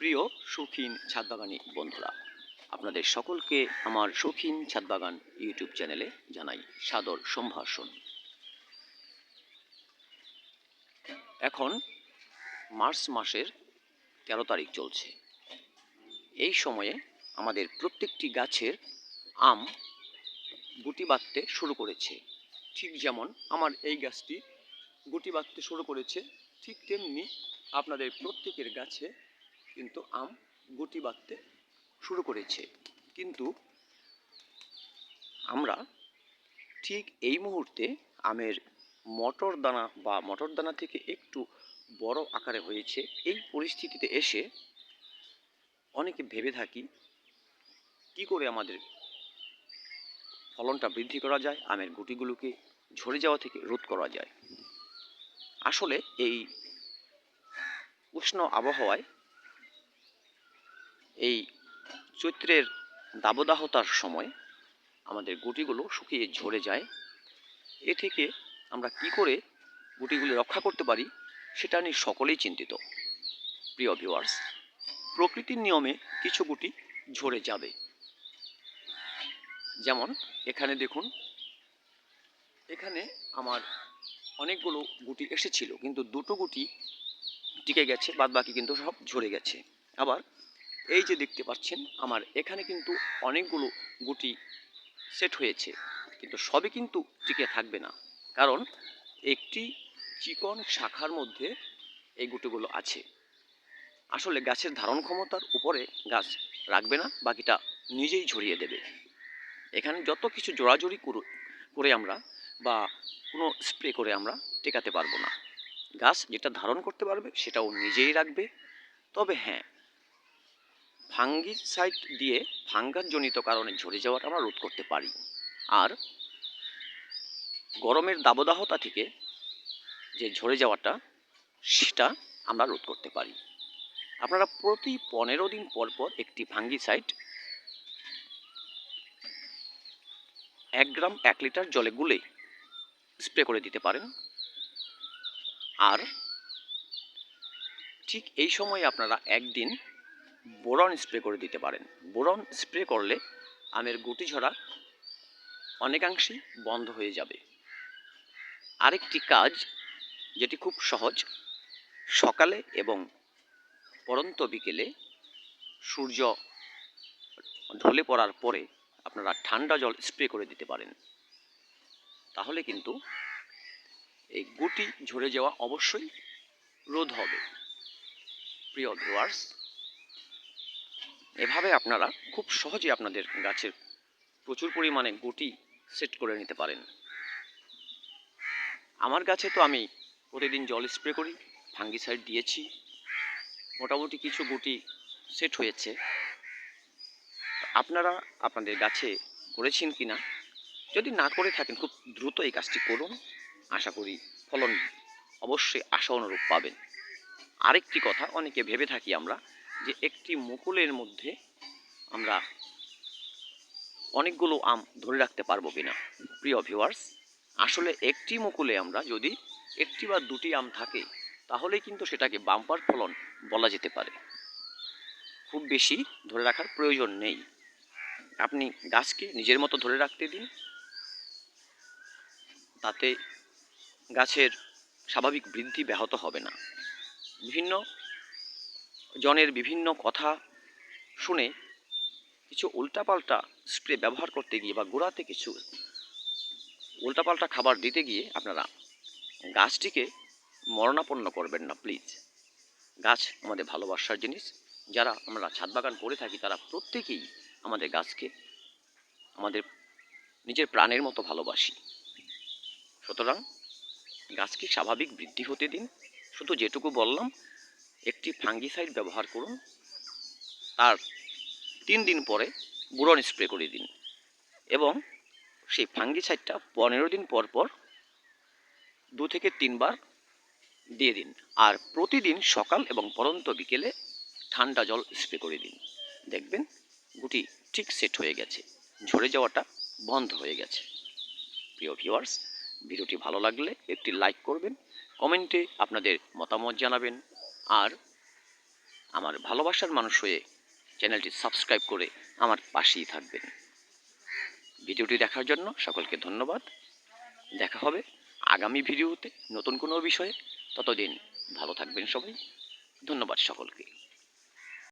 প্রিয় শৌখিন ছাদবাগানি বন্ধুরা, আপনাদের সকলকে আমার শৌখিন ছাদবাগান ইউটিউব চ্যানেলে জানাই সাদর সম্ভাষণ। এখন মার্চ মাসের তেরো তারিখ চলছে। এই সময়ে আমাদের প্রত্যেকটি গাছের আম গুটি বাঁধতে শুরু করেছে। ঠিক যেমন আমার এই গাছটি গুটি বাঁধতে শুরু করেছে, ঠিক তেমনি আপনাদের প্রত্যেকের গাছে কিন্তু আম গুটি বাঁধতে শুরু করেছে। কিন্তু আমরা ঠিক এই মুহূর্তে আমের মটর দানা বা মটর দানা থেকে একটু বড় আকারে হয়েছে। এই পরিস্থিতিতে এসে অনেকে ভেবে থাকি, কি করে আমাদের ফলনটা বৃদ্ধি করা যায়, আমের গুটিগুলোকে ঝরে যাওয়া থেকে রোধ করা যায়। আসলে এই উষ্ণ আবহাওয়ায় এই চৈত্রের দাবদাহতার সময় আমাদের গুটিগুলো শুকিয়ে ঝরে যায়। এ থেকে আমরা কি করে গুটিগুলি রক্ষা করতে পারি সেটা নিয়ে সকলেই চিন্তিত। প্রিয় ভিউয়ার্স প্রকৃতির নিয়মে কিছু গুটি ঝরে যাবে। যেমন এখানে দেখুন, এখানে আমার অনেকগুলো গুটি এসেছিল, কিন্তু দুটো গুটি টিকে গেছে বাদ বাকি কিন্তু সব ঝরে গেছে। আবার এই যে দেখতে পাচ্ছেন, আমার এখানে কিন্তু অনেকগুলো গুটি সেট হয়েছে, কিন্তু সবই কিন্তু টিকে থাকবে না। কারণ একটি চিকন শাখার মধ্যে এই গুটিগুলো আছে। আসলে গাছের ধারণ ক্ষমতার উপরে গাছ রাখবে না, বাকিটা নিজেই ঝরিয়ে দেবে। এখানে যত কিছু জোড়াজোড়ি করু- করে আমরা বা কোনো স্প্রে করে আমরা টেকাতে পারব না। গাছ যেটা ধারণ করতে পারবে, সেটাও নিজেই রাখবে। তবে হ্যাঁ ফাঙ্গিসাইড দিয়ে ফাঙ্গাস জনিত কারণে ঝরে যাওয়াটা আমরা রোধ করতে পারি। আর গরমের দাবদাহতা থেকে যে ঝরে যাওয়াটা, সেটা আমরা রোধ করতে পারি। আপনারা প্রতি পনেরো দিন পর পর একটি ফাঙ্গিসাইড এক গ্রাম এক লিটার জলে গুলে স্প্রে করে দিতে পারেন। আর ঠিক এই সময় আপনারা একদিন বোরন স্প্রে করে দিতে পারেন। বোরন স্প্রে করলে আমের গুটি ঝরা অনেকাংশেই বন্ধ হয়ে যাবে। আরেকটি কাজ যেটি খুব সহজ, সকালে এবং পরন্ত বিকেলে সূর্য ঢলে পড়ার পরে আপনারা ঠান্ডা জল স্প্রে করে দিতে পারেন। তাহলে কিন্তু এই গুটি ঝরে যাওয়া অবশ্যই রোধ হবে। প্রিয় ভিউয়ার্স এভাবে আপনারা খুব সহজে আপনাদের গাছের প্রচুর পরিমাণে গুটি সেট করে নিতে পারেন। আমার গাছে তো আমি প্রতিদিন জল স্প্রে করি, ফাঙ্গিসাইড দিয়েছি। মোটামুটি কিছু গুটি সেট হয়েছে। আপনারা আপনাদের গাছে করেছেন কি না যদি না করে থাকেন, খুব দ্রুত এই কাজটি করুন। আশা করি ফলন অবশ্যই আশা অনুরূপ পাবেন। আরেকটি কথা, অনেকে ভেবে থাকি আমরা যে একটি মুকুলের মধ্যে আমরা অনেকগুলো আম ধরে রাখতে পারব কিনা? প্রিয় ভিউয়ার্স আসলে একটি মুকুলে আমরা যদি একটি বা দুটি আম থাকে, তাহলেই কিন্তু সেটাকে বাম্পার ফলন বলা যেতে পারে। খুব বেশি ধরে রাখার প্রয়োজন নেই। আপনি গাছকে নিজের মতো ধরে রাখতে দিন। তাতে গাছের স্বাভাবিক বৃদ্ধি ব্যাহত হবে না। বিভিন্ন জনের বিভিন্ন কথা শুনে কিছু উল্টাপাল্টা স্প্রে ব্যবহার করতে গিয়ে বা গোড়াতে কিছু উল্টাপাল্টা খাবার দিতে গিয়ে আপনারা গাছটিকে মরণাপন্ন করবেন না প্লিজ গাছ আমাদের ভালোবাসার জিনিস। যারা আমরা ছাদ বাগান করে থাকি, তারা প্রত্যেকেই আমাদের গাছকে আমাদের নিজের প্রাণের মতো ভালোবাসি। সুতরাং গাছকে স্বাভাবিক বৃদ্ধি হতে দিন। শুধু যেটুকু বললাম একটি ফাঙ্গিসাইড ব্যবহার করুন। তার তিন দিন পরে বুরন স্প্রে করে দিন এবং সেই ফাঙ্গিসাইডটা পনেরো দিন পর পর দু থেকে তিনবার দিয়ে দিন আর প্রতিদিন সকাল এবং পরন্ত বিকেলে ঠান্ডা জল স্প্রে করে দিন। দেখবেন গুটি ঠিক সেট হয়ে গেছে, ঝরে যাওয়াটা বন্ধ হয়ে গেছে। প্রিয় ভিউয়ার্স ভিডিওটি ভালো লাগলে একটি লাইক করবেন, কমেন্টে আপনাদের মতামত জানাবেন। আর আমার ভালোবাসার মানুষ হয়ে চ্যানেলটি সাবস্ক্রাইব করে আমার পাশেই থাকবেন। ভিডিওটি দেখার জন্য সকলকে ধন্যবাদ। দেখা হবে আগামী ভিডিওতে নতুন কোনো বিষয়ে। ততদিন ভালো থাকবেন সবাই। ধন্যবাদ সকলকে।